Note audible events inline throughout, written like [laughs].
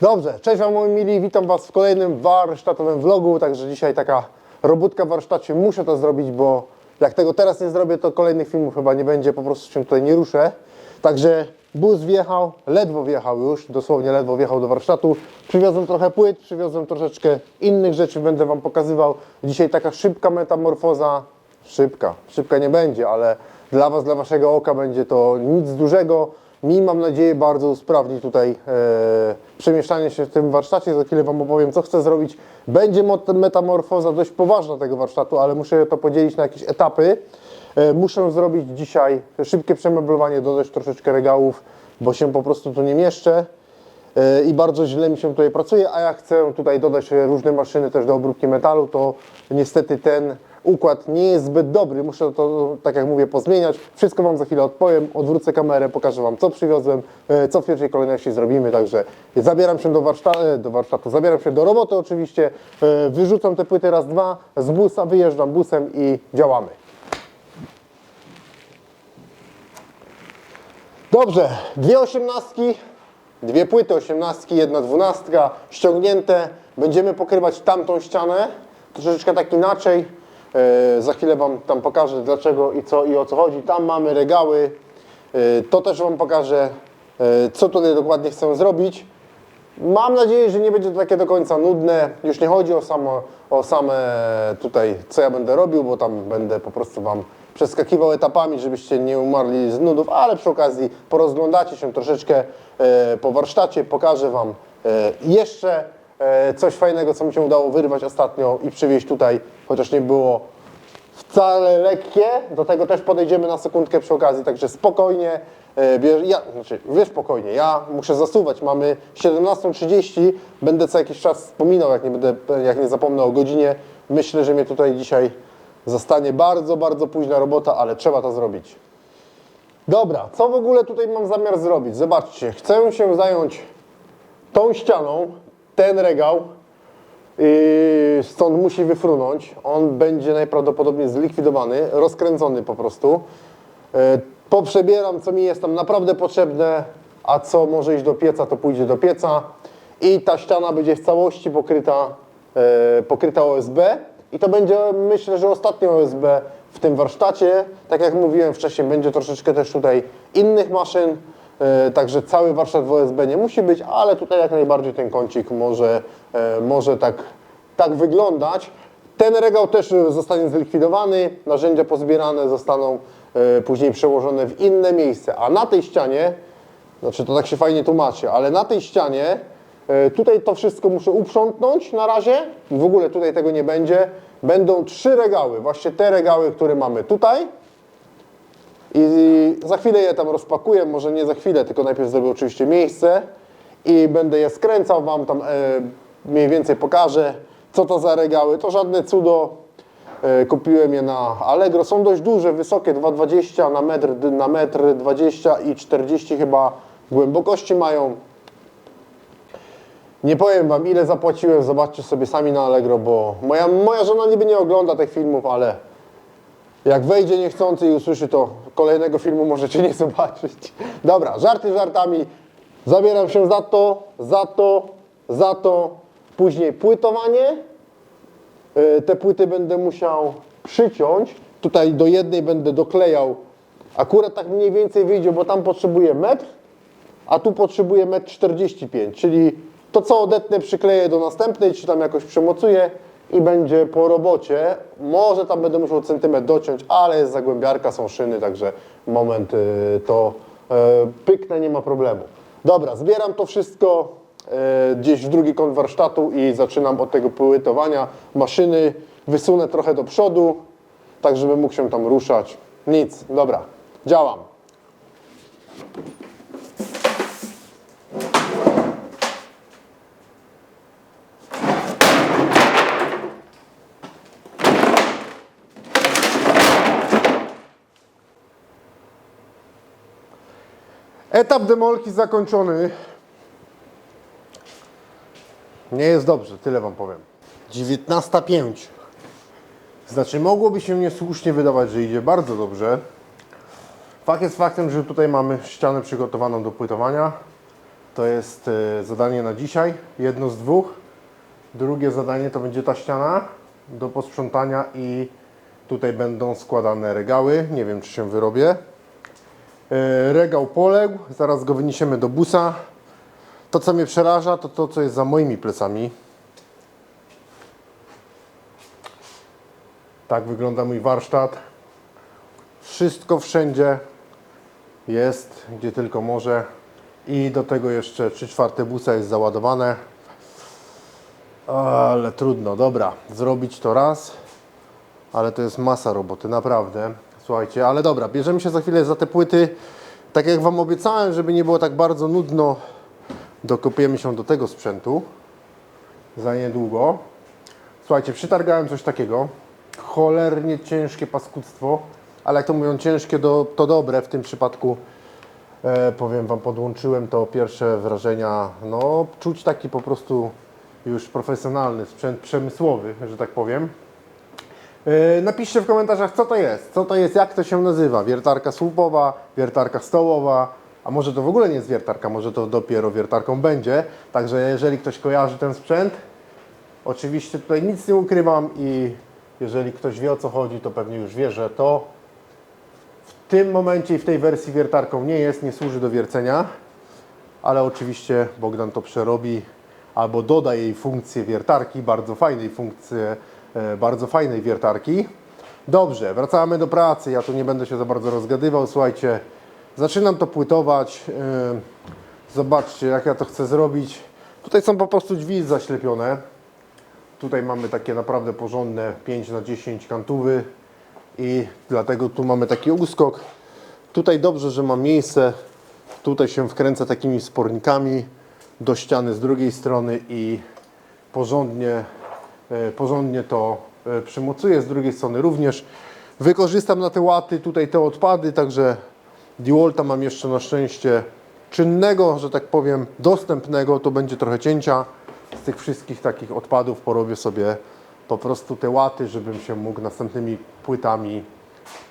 Dobrze, cześć Wam moi mili, witam Was w kolejnym warsztatowym vlogu, także dzisiaj taka robótka w warsztacie, muszę to zrobić, bo jak tego teraz nie zrobię, to kolejnych filmów chyba nie będzie, po prostu się tutaj nie ruszę. Także bus wjechał, ledwo wjechał już, dosłownie ledwo wjechał do warsztatu. Przywiozłem trochę płyt, przywiozłem troszeczkę innych rzeczy, będę Wam pokazywał. Dzisiaj taka szybka metamorfoza, szybka, szybka nie będzie, ale dla Was, dla Waszego oka będzie to nic dużego. Mi, mam nadzieję, bardzo usprawni tutaj e, przemieszczanie się w tym warsztacie. Za chwilę Wam opowiem, co chcę zrobić. Będzie metamorfoza dość poważna tego warsztatu, ale muszę to podzielić na jakieś etapy. E, muszę zrobić dzisiaj szybkie przemeblowanie, dodać troszeczkę regałów, bo się po prostu tu nie mieszczę. E, i bardzo źle mi się tutaj pracuje, a ja chcę tutaj dodać różne maszyny też do obróbki metalu, to niestety ten układ nie jest zbyt dobry, muszę to, tak jak mówię, pozmieniać. Wszystko Wam za chwilę odpowiem, odwrócę kamerę, pokażę Wam co przywiozłem, e, co w pierwszej kolejności zrobimy, także zabieram się do, warszta- e, do warsztatu, zabieram się do roboty oczywiście, e, wyrzucam te płyty raz, dwa, z busa wyjeżdżam busem i działamy. Dobrze, dwie osiemnastki, dwie płyty osiemnastki, jedna dwunastka ściągnięte. Będziemy pokrywać tamtą ścianę, troszeczkę tak inaczej. E, za chwilę Wam tam pokażę dlaczego i co i o co chodzi. Tam mamy regały, e, to też Wam pokażę, e, co tutaj dokładnie chcę zrobić. Mam nadzieję, że nie będzie to takie do końca nudne. Już nie chodzi o, samo, o same tutaj, co ja będę robił, bo tam będę po prostu Wam przeskakiwał etapami, żebyście nie umarli z nudów, ale przy okazji porozglądacie się troszeczkę po warsztacie, pokażę Wam jeszcze e, coś fajnego, co mi się udało wyrwać ostatnio i przywieźć tutaj, chociaż nie było wcale lekkie. Do tego też podejdziemy na sekundkę przy okazji, także spokojnie. e, Bierz, ja, znaczy, wiesz spokojnie, ja muszę zasuwać. Mamy 17.30, będę co jakiś czas wspominał, jak nie, będę, jak nie zapomnę o godzinie. Myślę, że mnie tutaj dzisiaj zostanie bardzo, bardzo późna robota, ale trzeba to zrobić. Dobra, co w ogóle tutaj mam zamiar zrobić? Zobaczcie, chcę się zająć tą ścianą, ten regał, Yy, stąd musi wyfrunąć. On będzie najprawdopodobniej zlikwidowany, rozkręcony po prostu. Yy, poprzebieram, co mi jest tam naprawdę potrzebne, a co może iść do pieca, to pójdzie do pieca. I ta ściana będzie w całości pokryta, yy, pokryta OSB. I to będzie, myślę, że ostatnie OSB w tym warsztacie. Tak jak mówiłem wcześniej, będzie troszeczkę też tutaj innych maszyn. E, Także cały warsztat w OSB nie musi być, ale tutaj jak najbardziej ten kącik może, e, może tak, tak wyglądać. Ten regał też zostanie zlikwidowany, narzędzia pozbierane zostaną e, później przełożone w inne miejsce. A na tej ścianie, znaczy to tak się fajnie tłumaczy, ale na tej ścianie tutaj to wszystko muszę uprzątnąć na razie. W ogóle tutaj tego nie będzie. Będą trzy regały, właśnie te regały, które mamy tutaj. I za chwilę je tam rozpakuję, może nie za chwilę, tylko najpierw zrobię oczywiście miejsce i będę je skręcał, Wam tam e, mniej więcej pokażę, co to za regały. To żadne cudo, e, kupiłem je na Allegro, są dość duże, wysokie, 2,20 na metr, na metr 20 i 40 chyba głębokości mają. Nie powiem Wam ile zapłaciłem, zobaczcie sobie sami na Allegro, bo moja, moja żona niby nie ogląda tych filmów, ale jak wejdzie niechcący i usłyszy to, kolejnego filmu możecie nie zobaczyć. Dobra, żarty żartami. Zabieram się za to, za to, za to. Później płytowanie. E, Te płyty będę musiał przyciąć. Tutaj do jednej będę doklejał. Akurat tak mniej więcej wyjdzie, bo tam potrzebuję metr, a tu potrzebuję metr 45, czyli to co odetnę przykleję do następnej, czy tam jakoś przemocuję i będzie po robocie. Może tam będę musiał centymetr dociąć, ale jest zagłębiarka, są szyny, także moment y, to y, pyknę, nie ma problemu. Dobra, zbieram to wszystko y, gdzieś w drugi kąt warsztatu i zaczynam od tego płytowania maszyny. Wysunę trochę do przodu, tak żeby mógł się tam ruszać. Nic, dobra, działam. Etap demolki zakończony. Nie jest dobrze, tyle Wam powiem. 19.05. Znaczy, mogłoby się niesłusznie wydawać, że idzie bardzo dobrze. Fakt jest faktem, że tutaj mamy ścianę przygotowaną do płytowania. to jest e, zadanie na dzisiaj, jedno z dwóch. Drugie zadanie to będzie ta ściana do posprzątania i tutaj będą składane regały. Nie wiem, czy się wyrobię. E, Regał poległ, zaraz go wyniesiemy do busa. To, co mnie przeraża, to to, co jest za moimi plecami. Tak wygląda mój warsztat. Wszystko wszędzie jest, gdzie tylko może. I do tego jeszcze 3 czwarte busa jest załadowane. Ale trudno, dobra, zrobić to raz, ale to jest masa roboty, naprawdę. Słuchajcie, ale dobra, bierzemy się za chwilę za te płyty. Tak jak Wam obiecałem, żeby nie było tak bardzo nudno, dokopiemy się do tego sprzętu za niedługo. Słuchajcie, przytargałem coś takiego. Cholernie ciężkie paskudztwo, ale jak to mówią, ciężkie do, to dobre. W tym przypadku e, powiem Wam, podłączyłem to pierwsze wrażenia. No, czuć taki po prostu już profesjonalny sprzęt przemysłowy, że tak powiem. E, Napiszcie w komentarzach, co to jest, co to jest, jak to się nazywa. Wiertarka słupowa, wiertarka stołowa, a może to w ogóle nie jest wiertarka, może to dopiero wiertarką będzie. Także jeżeli ktoś kojarzy ten sprzęt, oczywiście tutaj nic nie ukrywam i jeżeli ktoś wie o co chodzi, to pewnie już wie, że to w tym momencie i w tej wersji wiertarką nie jest, nie służy do wiercenia, ale oczywiście Bogdan to przerobi albo doda jej funkcję wiertarki, bardzo fajnej funkcji, bardzo fajnej wiertarki. Dobrze, wracamy do pracy. Ja tu nie będę się za bardzo rozgadywał. Słuchajcie, zaczynam to płytować. E, Zobaczcie, jak ja to chcę zrobić. Tutaj są po prostu drzwi zaślepione. Tutaj mamy takie naprawdę porządne 5 na 10 kantówy i dlatego tu mamy taki uskok. Tutaj dobrze, że ma miejsce. Tutaj się wkręca takimi spornikami do ściany z drugiej strony i porządnie, e, porządnie to e, przymocuję. Z drugiej strony również wykorzystam na te łaty tutaj te odpady, także Dewalta mam jeszcze na szczęście czynnego, że tak powiem, dostępnego. To będzie trochę cięcia z tych wszystkich takich odpadów. Porobię sobie po prostu te łaty, żebym się mógł następnymi płytami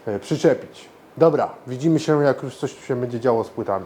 e, przyczepić. Dobra, widzimy się jak już coś się będzie działo z płytami.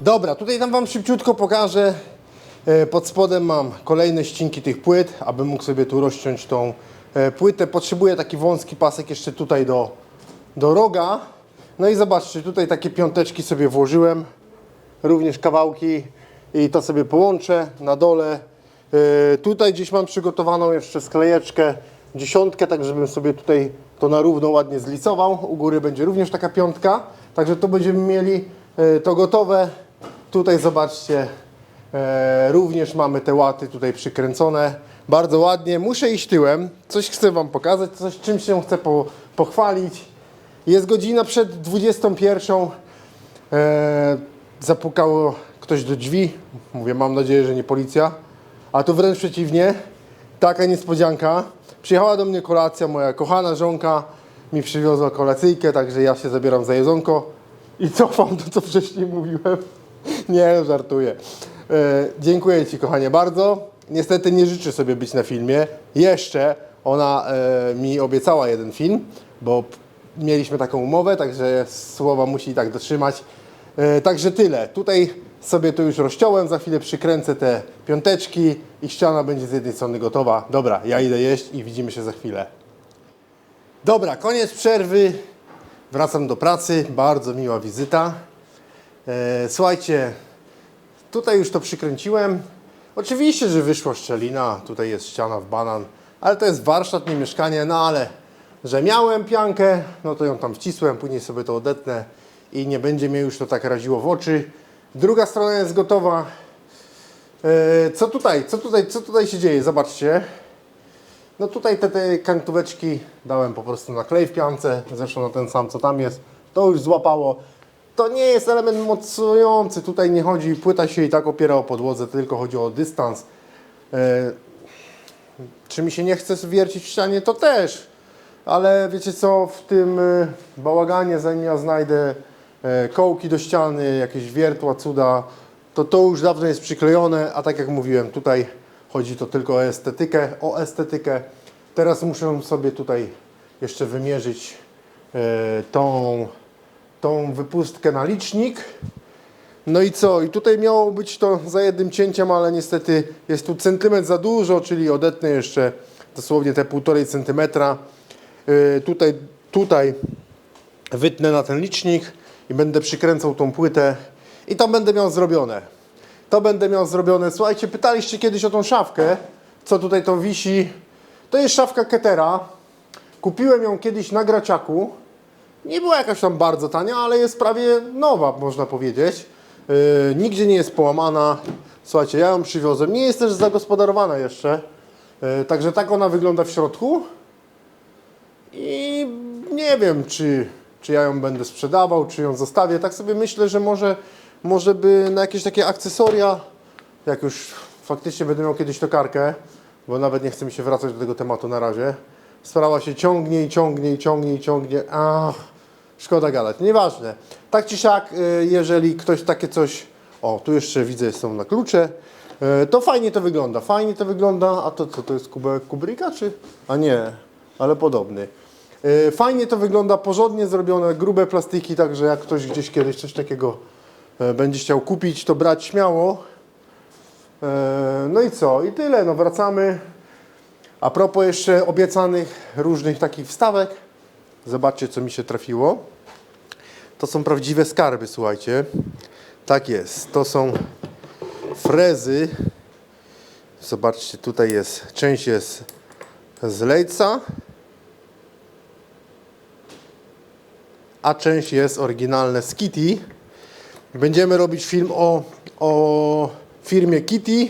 Dobra, tutaj tam Wam szybciutko pokażę. E, Pod spodem mam kolejne ścinki tych płyt, aby mógł sobie tu rozciąć tą e, płytę. Potrzebuję taki wąski pasek jeszcze tutaj do, do roga. No i zobaczcie, tutaj takie piąteczki sobie włożyłem. Również kawałki i to sobie połączę na dole. E, Tutaj gdzieś mam przygotowaną jeszcze sklejeczkę, dziesiątkę, tak żebym sobie tutaj to na równo ładnie zlicował. U góry będzie również taka piątka, także to będziemy mieli to gotowe. Tutaj zobaczcie, e, również mamy te łaty tutaj przykręcone. Bardzo ładnie. Muszę iść tyłem. Coś chcę Wam pokazać, coś czym się chcę po, pochwalić. Jest godzina przed 21. E, zapukało ktoś do drzwi. Mówię, mam nadzieję, że nie policja. A tu wręcz przeciwnie. Taka niespodzianka. Przyjechała do mnie kolacja, moja kochana żonka mi przywiozła kolacyjkę, także ja się zabieram za jedzonko i cofam to, co wcześniej mówiłem. [laughs] Nie, żartuję. E, dziękuję Ci, kochanie, bardzo. Niestety nie życzę sobie być na filmie. Jeszcze ona e, mi obiecała jeden film, bo mieliśmy taką umowę, także słowa musi i tak dotrzymać. E, także tyle. Tutaj sobie to już rozciąłem, za chwilę przykręcę te piąteczki i ściana będzie z jednej strony gotowa. Dobra, ja idę jeść i widzimy się za chwilę. Dobra, koniec przerwy. Wracam do pracy. Bardzo miła wizyta. E, słuchajcie, tutaj już to przykręciłem. Oczywiście, że wyszła szczelina. Tutaj jest ściana w banan, ale to jest warsztat, nie mieszkanie. No ale, że miałem piankę, no to ją tam wcisłem, później sobie to odetnę i nie będzie mnie już to tak raziło w oczy. Druga strona jest gotowa. E, co tutaj, co tutaj, co tutaj się dzieje? Zobaczcie. No tutaj te, te kantóweczki dałem po prostu na klej w piance, zresztą na ten sam co tam jest. To już złapało. To nie jest element mocujący, tutaj nie chodzi, płyta się i tak opiera o podłodze, tylko chodzi o dystans. E, czy mi się nie chce wiercić w ścianie? To też. Ale wiecie co, w tym e, bałaganie, zanim ja znajdę e, kołki do ściany, jakieś wiertła, cuda, to to już dawno jest przyklejone, a tak jak mówiłem, tutaj chodzi to tylko o estetykę, o estetykę. Teraz muszę sobie tutaj jeszcze wymierzyć tą, tą wypustkę na licznik. No i co? I tutaj miało być to za jednym cięciem, ale niestety jest tu centymetr za dużo, czyli odetnę jeszcze dosłownie te półtorej centymetra. Yy, tutaj, tutaj wytnę na ten licznik i będę przykręcał tą płytę i to będę miał zrobione. To będę miał zrobione. Słuchajcie, pytaliście kiedyś o tą szafkę, co tutaj to wisi. To jest szafka Ketera. Kupiłem ją kiedyś na Graciaku. Nie była jakaś tam bardzo tania, ale jest prawie nowa, można powiedzieć. Yy, nigdzie nie jest połamana. Słuchajcie, ja ją przywiozłem. Nie jest też zagospodarowana jeszcze. Yy, także tak ona wygląda w środku. I nie wiem, czy, czy ja ją będę sprzedawał, czy ją zostawię. Tak sobie myślę, że może, może by na jakieś takie akcesoria, jak już faktycznie będę miał kiedyś tokarkę, bo nawet nie chce mi się wracać do tego tematu na razie. Sprawa się ciągnie i ciągnie i ciągnie i ciągnie. Ach, szkoda gadać. Nieważne. Tak czy siak, y, jeżeli ktoś takie coś... O, tu jeszcze widzę, są na klucze. Y, To fajnie to wygląda. Fajnie to wygląda. A to co, to jest kubek Kubricka, czy... A nie, ale podobny. Y, Fajnie to wygląda, porządnie zrobione, grube plastiki, także jak ktoś gdzieś kiedyś coś takiego będzie chciał kupić, to brać śmiało. No i co? I tyle, no wracamy. A propos jeszcze obiecanych różnych takich wstawek, zobaczcie co mi się trafiło. To są prawdziwe skarby, słuchajcie. Tak jest, to są frezy. Zobaczcie, tutaj jest, część jest z lejca, a część jest oryginalne z Kitty. Będziemy robić film o, o firmie Kitty.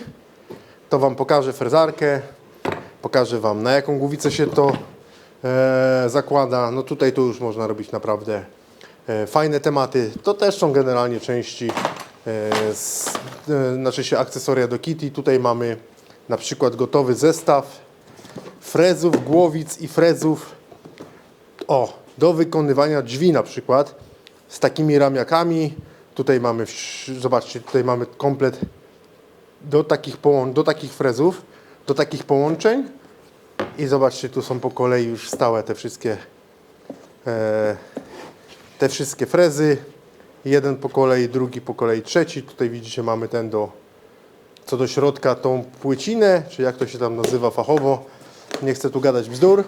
To Wam pokażę frezarkę, pokażę Wam na jaką głowicę się to e, zakłada. No tutaj to już można robić naprawdę e, fajne tematy. To też są generalnie części, e, z, e, znaczy się akcesoria do Kitty. Tutaj mamy na przykład gotowy zestaw frezów, głowic i frezów o, do wykonywania drzwi na przykład z takimi ramiakami. Tutaj mamy, zobaczcie, tutaj mamy komplet do takich, połą- do takich frezów, do takich połączeń. I zobaczcie, tu są po kolei już stałe te wszystkie e, te wszystkie frezy. Jeden po kolei, drugi po kolei, trzeci. Tutaj widzicie, mamy ten do co do środka tą płycinę, czy jak to się tam nazywa fachowo. Nie chcę tu gadać bzdur.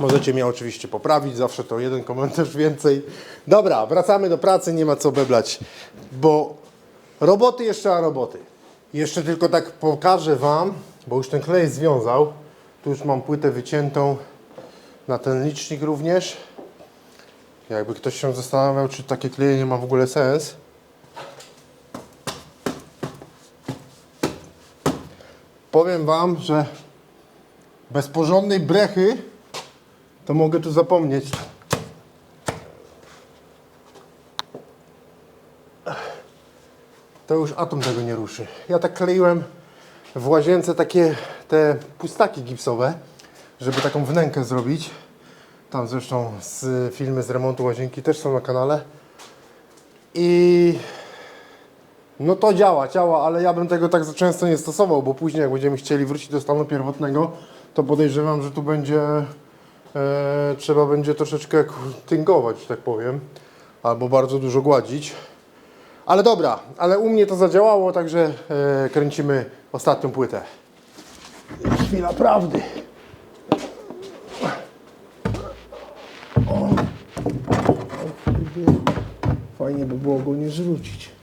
Możecie mnie oczywiście poprawić, zawsze to jeden komentarz więcej. Dobra, wracamy do pracy, nie ma co beblać, bo roboty jeszcze a roboty. Jeszcze tylko tak pokażę Wam, bo już ten klej związał. Tu już mam płytę wyciętą na ten licznik również. Jakby ktoś się zastanawiał, czy takie klejenie ma w ogóle sens. Powiem Wam, że bez porządnej brechy to mogę tu zapomnieć. to już atom tego nie ruszy. Ja tak kleiłem w łazience takie te pustaki gipsowe, żeby taką wnękę zrobić. Tam zresztą z filmy z remontu łazienki też są na kanale. I no to działa, działa, ale ja bym tego tak za często nie stosował, bo później jak będziemy chcieli wrócić do stanu pierwotnego, to podejrzewam, że tu będzie e, trzeba będzie troszeczkę tyngować, że tak powiem, albo bardzo dużo gładzić. Ale dobra, ale u mnie to zadziałało, także e, kręcimy ostatnią płytę. Chwila prawdy. Fajnie by było go nie zrzucić.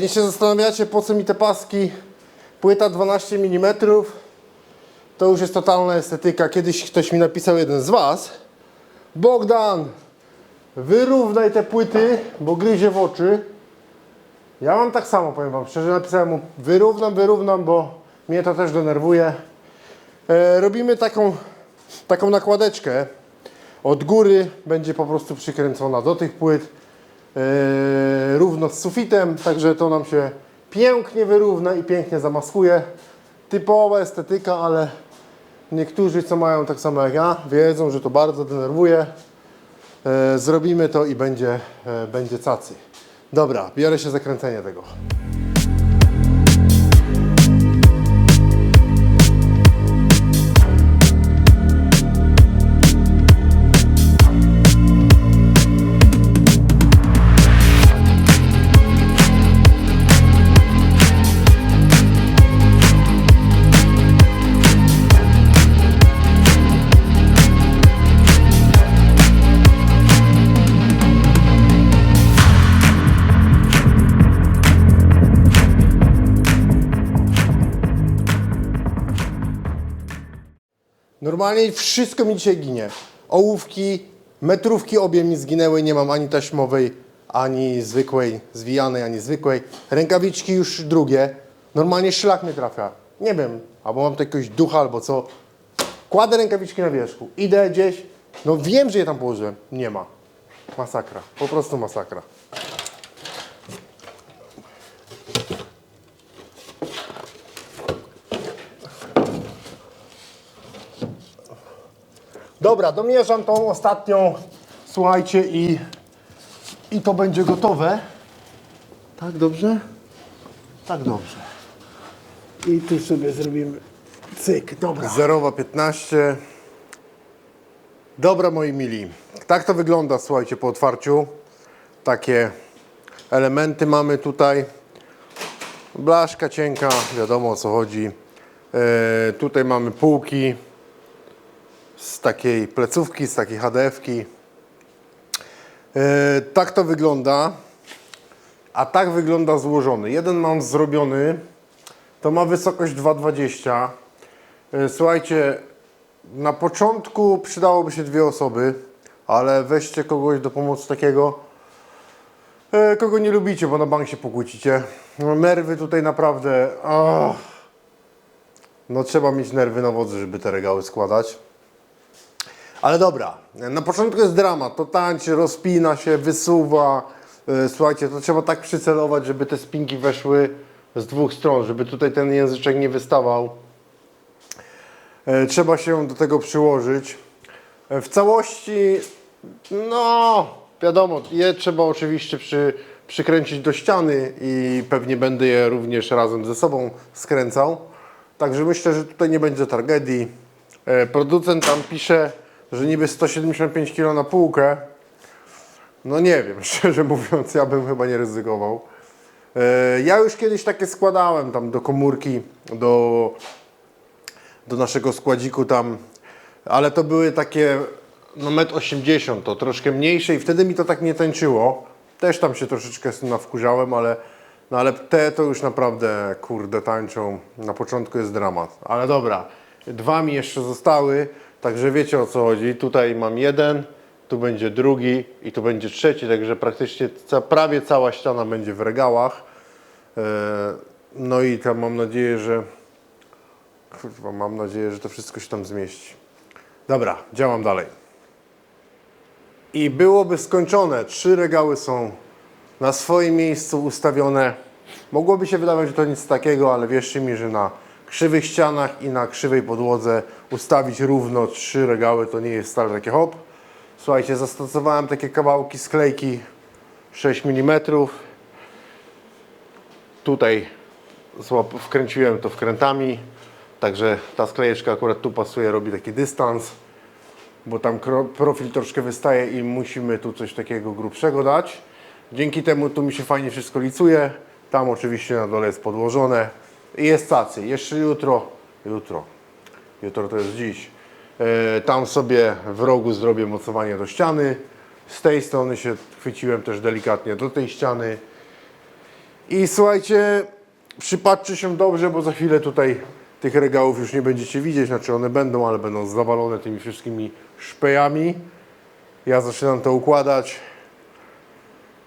Pewnie się zastanawiacie, po co mi te paski. Płyta 12 mm. To już jest totalna estetyka. Kiedyś ktoś mi napisał, jeden z Was. Bogdan, wyrównaj te płyty, bo gryzie w oczy. Ja mam tak samo, powiem Wam szczerze. Napisałem mu, wyrównam, wyrównam, bo mnie to też denerwuje. E, robimy taką, taką nakładeczkę. Od góry będzie po prostu przykręcona do tych płyt. Yy, równo z sufitem, także to nam się pięknie wyrówna i pięknie zamaskuje. Typowa estetyka, ale niektórzy, co mają tak samo jak ja, wiedzą, że to bardzo denerwuje. Yy, Zrobimy to i będzie, yy, będzie cacy. Dobra, biorę się za kręcenie tego. Normalnie wszystko mi dzisiaj ginie. Ołówki, metrówki obie mi zginęły, nie mam ani taśmowej, ani zwykłej, zwijanej, ani zwykłej. Rękawiczki już drugie. Normalnie szlak mnie trafia. Nie wiem, albo mam tu jakiegoś ducha, albo co. Kładę rękawiczki na wierzchu, idę gdzieś, no wiem, że je tam położyłem. Nie ma. Masakra, po prostu masakra. Dobra, domierzam tą ostatnią, słuchajcie, i, i to będzie gotowe. Tak dobrze? Tak dobrze. I tu sobie zrobimy cyk, dobra. Zerowa 15. Dobra, moi mili. Tak to wygląda, słuchajcie, po otwarciu. Takie elementy mamy tutaj. Blaszka cienka, wiadomo o co chodzi. E, tutaj mamy półki z takiej plecówki, z takiej HDF-ki. E, tak to wygląda. A tak wygląda złożony. Jeden mam zrobiony, to ma wysokość 2,20. E, Słuchajcie, na początku przydałoby się dwie osoby, ale weźcie kogoś do pomocy takiego, e, kogo nie lubicie, bo na bank się pokłócicie. No, nerwy tutaj naprawdę... ach. No trzeba mieć nerwy na wodzy, żeby te regały składać. Ale dobra, na początku jest dramat, to tańczy, rozpina się, wysuwa. E, Słuchajcie, to trzeba tak przycelować, żeby te spinki weszły z dwóch stron, żeby tutaj ten języczek nie wystawał. E, Trzeba się do tego przyłożyć. E, W całości, no wiadomo, je trzeba oczywiście przy, przykręcić do ściany i pewnie będę je również razem ze sobą skręcał. Także myślę, że tutaj nie będzie tragedii. Producent tam pisze, że niby 175 kg na półkę. No nie wiem, [laughs] szczerze mówiąc, ja bym chyba nie ryzykował. E, Ja już kiedyś takie składałem tam do komórki, do, do naszego składziku tam ale to były takie no 1,80 m, to troszkę mniejsze i wtedy mi to tak nie tańczyło. Też tam się troszeczkę nawkurzałem, ale, no ale te to już naprawdę, kurde, tańczą. Na początku jest dramat. Ale dobra, dwa mi jeszcze zostały, także wiecie o co chodzi. Tutaj mam jeden, tu będzie drugi i tu będzie trzeci, także praktycznie ca, prawie cała ściana będzie w regałach. E, No i tam mam nadzieję, że kurwa, mam nadzieję, że to wszystko się tam zmieści. Dobra, działam dalej. I byłoby skończone. Trzy regały są na swoim miejscu ustawione. Mogłoby się wydawać, że to nic takiego, ale wierzcie mi, że na krzywych ścianach i na krzywej podłodze ustawić równo trzy regały to nie jest wcale takie hop. Słuchajcie, zastosowałem takie kawałki sklejki 6 mm. Tutaj wkręciłem to wkrętami, także ta sklejeczka akurat tu pasuje, robi taki dystans, bo tam profil troszkę wystaje i musimy tu coś takiego grubszego dać. Dzięki temu tu mi się fajnie wszystko licuje, tam oczywiście na dole jest podłożone jest cacy. Jeszcze jutro, jutro, jutro to jest dziś, e, tam sobie w rogu zrobię mocowanie do ściany, z tej strony się chwyciłem też delikatnie do tej ściany, i słuchajcie, przypatrzcie się dobrze, bo za chwilę tutaj tych regałów już nie będziecie widzieć, znaczy one będą, ale będą zawalone tymi wszystkimi szpejami. Ja zaczynam to układać,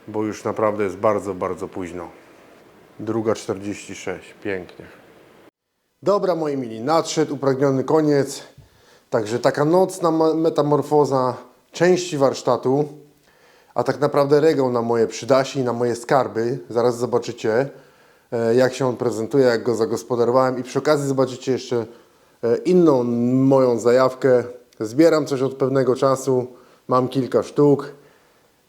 bo już naprawdę jest bardzo, bardzo późno. Druga 46, pięknie. Dobra moi mili, nadszedł upragniony koniec. Także taka nocna metamorfoza części warsztatu a tak naprawdę regał na moje przydasi i na moje skarby. Zaraz zobaczycie, e, jak się on prezentuje, jak go zagospodarowałem i przy okazji zobaczycie jeszcze e, inną moją zajawkę. Zbieram coś od pewnego czasu, mam kilka sztuk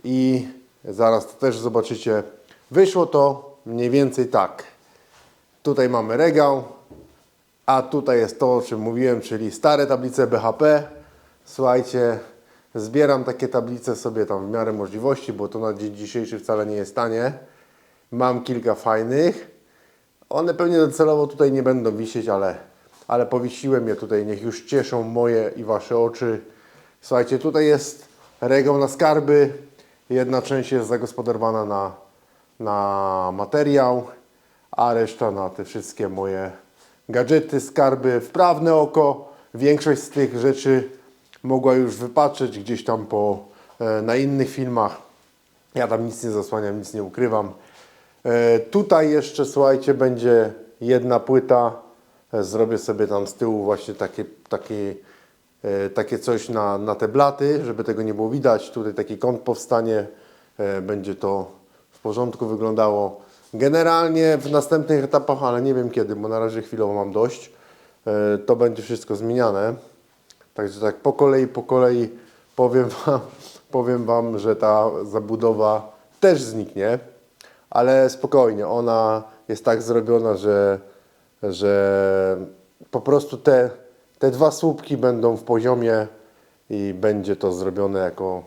i zaraz to też zobaczycie. Wyszło to mniej więcej tak. Tutaj mamy regał, a tutaj jest to, o czym mówiłem, czyli stare tablice BHP. Słuchajcie, zbieram takie tablice sobie tam w miarę możliwości, bo to na dzień dzisiejszy wcale nie jest tanie. Mam kilka fajnych. One pewnie docelowo tutaj nie będą wisieć, ale, ale powiesiłem je tutaj. Niech już cieszą moje i Wasze oczy. Słuchajcie, tutaj jest regał na skarby. Jedna część jest zagospodarowana na, na materiał, a reszta na te wszystkie moje gadżety, skarby. Wprawne oko. Większość z tych rzeczy mogła już wypatrzeć gdzieś tam po, e, na innych filmach. Ja tam nic nie zasłaniam, nic nie ukrywam. E, tutaj jeszcze, słuchajcie, będzie jedna płyta. E, Zrobię sobie tam z tyłu właśnie takie, takie, takie coś na, na te blaty, żeby tego nie było widać. Tutaj taki kąt powstanie. Będzie to porządku wyglądało. Generalnie w następnych etapach, ale nie wiem kiedy, bo na razie chwilowo mam dość. e, To będzie wszystko zmieniane. Także tak po kolei, po kolei powiem [laughs] wam, powiem wam, że ta zabudowa też zniknie, ale spokojnie, ona jest tak zrobiona, że, że po prostu te, te dwa słupki będą w poziomie i będzie to zrobione jako,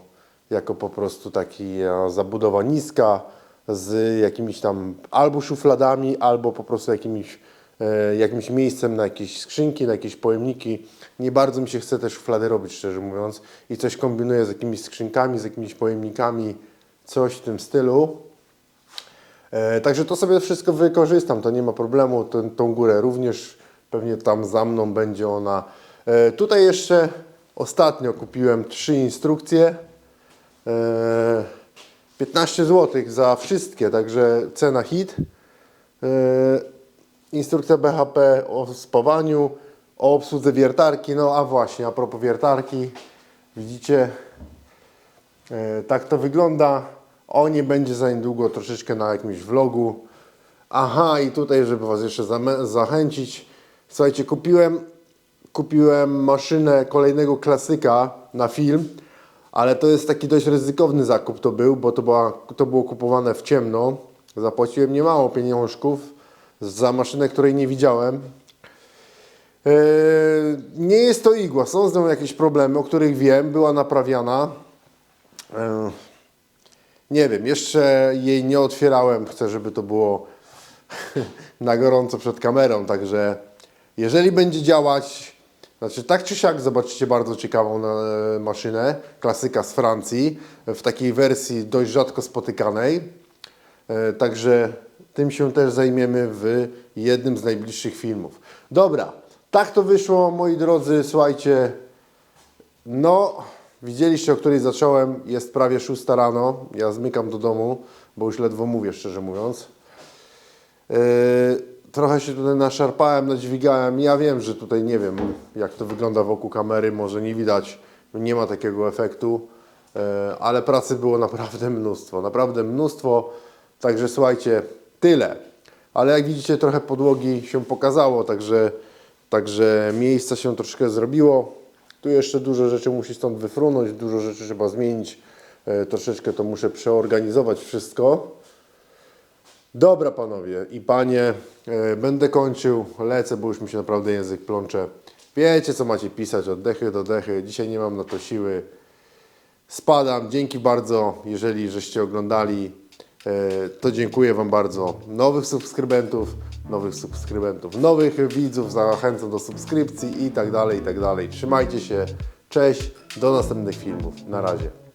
jako po prostu taki e, zabudowa niska z jakimiś tam albo szufladami, albo po prostu jakimiś e, jakimś miejscem na jakieś skrzynki, na jakieś pojemniki. Nie bardzo mi się chce też szuflady robić, szczerze mówiąc. I coś kombinuję z jakimiś skrzynkami, z jakimiś pojemnikami, coś w tym stylu. E, także to sobie wszystko wykorzystam, to nie ma problemu. Tą, tą górę również pewnie tam za mną będzie ona. E, tutaj jeszcze ostatnio kupiłem trzy instrukcje. E, 15 zł za wszystkie, także cena hit. E, instrukcja BHP o spawaniu, o obsłudze wiertarki. No a właśnie, a propos wiertarki, widzicie, e, tak to wygląda. O nie będzie za niedługo troszeczkę na jakimś vlogu. Aha, i tutaj, żeby Was jeszcze zachęcić, słuchajcie, kupiłem, kupiłem maszynę kolejnego klasyka na film, ale to jest taki dość ryzykowny zakup to był, bo to, była, to było kupowane w ciemno. Zapłaciłem niemało pieniążków za maszynę, której nie widziałem. Eee, nie jest to igła, są z nią jakieś problemy, o których wiem, była naprawiana. Eee, nie wiem, jeszcze jej nie otwierałem, chcę, żeby to było [laughs] na gorąco przed kamerą, także jeżeli będzie działać, Znaczy, tak czy siak, zobaczycie bardzo ciekawą e, maszynę, klasyka z Francji, w takiej wersji dość rzadko spotykanej. E, Także tym się też zajmiemy w jednym z najbliższych filmów. Dobra, tak to wyszło, moi drodzy, słuchajcie. No, widzieliście, o której zacząłem. Jest prawie 6 rano. Ja zmykam do domu, bo już ledwo mówię, szczerze mówiąc. Yy, trochę się tutaj naszarpałem, nadźwigałem. Ja wiem, że tutaj nie wiem, jak to wygląda wokół kamery, może nie widać, nie ma takiego efektu, yy, ale pracy było [laughs] naprawdę mnóstwo, naprawdę mnóstwo. Także słuchajcie, tyle. Ale jak widzicie, trochę podłogi się pokazało, także, także miejsca się troszkę zrobiło. Tu jeszcze dużo rzeczy musi stąd wyfrunąć, dużo rzeczy trzeba zmienić. Yy, troszeczkę to muszę przeorganizować wszystko. Dobra panowie i panie, e, będę kończył, lecę, bo już mi się naprawdę język plącze. Wiecie co macie pisać od dechy do dechy, dzisiaj nie mam na to siły. Spadam, dzięki bardzo, jeżeli żeście oglądali, e, to dziękuję Wam bardzo. Nowych subskrybentów, nowych subskrybentów, nowych widzów, zachęcam do subskrypcji i tak dalej, i tak dalej. Trzymajcie się, cześć, do następnych filmów, na razie.